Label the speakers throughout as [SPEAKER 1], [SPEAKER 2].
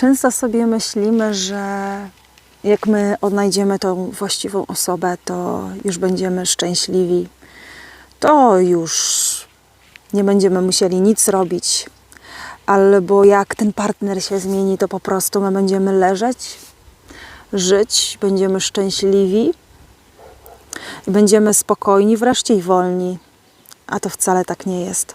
[SPEAKER 1] Często sobie myślimy, że jak my odnajdziemy tą właściwą osobę, to już będziemy szczęśliwi. To już nie będziemy musieli nic robić. Albo jak ten partner się zmieni, to po prostu my będziemy leżeć, żyć, będziemy szczęśliwi i będziemy spokojni, wreszcie i wolni. A to wcale tak nie jest.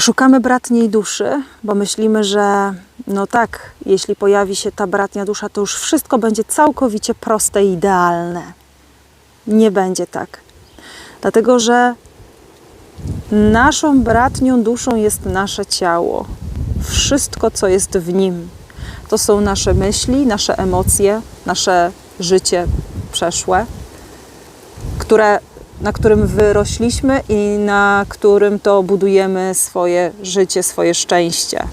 [SPEAKER 1] Szukamy bratniej duszy, bo myślimy, że no tak, jeśli pojawi się ta bratnia dusza, to już wszystko będzie całkowicie proste i idealne. Nie będzie tak. Dlatego, że naszą bratnią duszą jest nasze ciało. Wszystko, co jest w nim. To są nasze myśli, nasze emocje, nasze życie przeszłe, które na którym wyrośliśmy i na którym to budujemy swoje życie, swoje szczęście.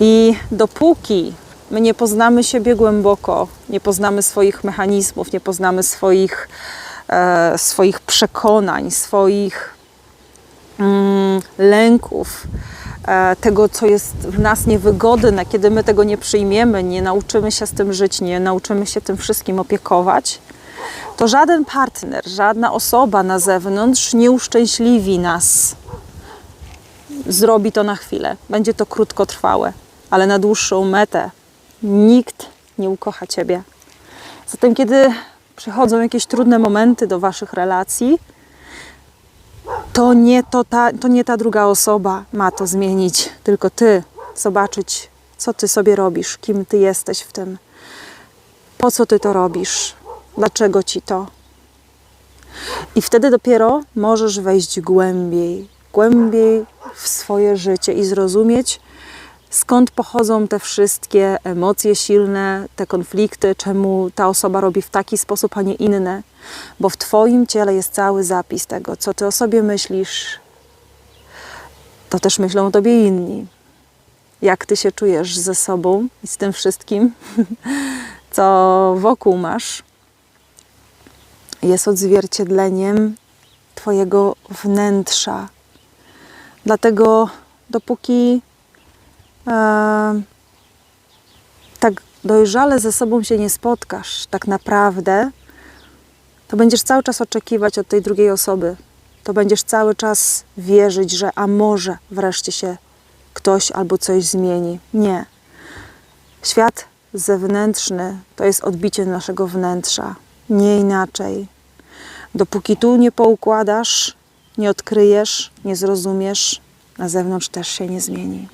[SPEAKER 1] I dopóki my nie poznamy siebie głęboko, nie poznamy swoich mechanizmów, nie poznamy swoich, e, swoich przekonań, swoich mm, lęków, e, tego, co jest w nas niewygodne, kiedy my tego nie przyjmiemy, nie nauczymy się z tym żyć, nie nauczymy się tym wszystkim opiekować, to żaden partner, żadna osoba na zewnątrz nie uszczęśliwi nas. Zrobi to na chwilę, będzie to krótkotrwałe, ale na dłuższą metę nikt nie ukocha ciebie. Zatem, kiedy przychodzą jakieś trudne momenty do waszych relacji, to nie, to, ta, to nie ta druga osoba ma to zmienić, tylko ty zobaczyć, co ty sobie robisz, kim ty jesteś w tym, po co ty to robisz, dlaczego ci to. I wtedy dopiero możesz wejść głębiej, głębiej w swoje życie i zrozumieć, skąd pochodzą te wszystkie emocje silne, te konflikty, czemu ta osoba robi w taki sposób, a nie inny. Bo w Twoim ciele jest cały zapis tego, co Ty o sobie myślisz, to też myślą o Tobie inni. Jak Ty się czujesz ze sobą i z tym wszystkim, co wokół masz, jest odzwierciedleniem Twojego wnętrza. Dlatego, dopóki e, tak dojrzale ze sobą się nie spotkasz, tak naprawdę, to będziesz cały czas oczekiwać od tej drugiej osoby. To będziesz cały czas wierzyć, że a może wreszcie się ktoś albo coś zmieni. Nie. Świat zewnętrzny to jest odbicie naszego wnętrza. Nie inaczej. Dopóki tu nie poukładasz, nie odkryjesz, nie zrozumiesz, na zewnątrz też się nie zmieni.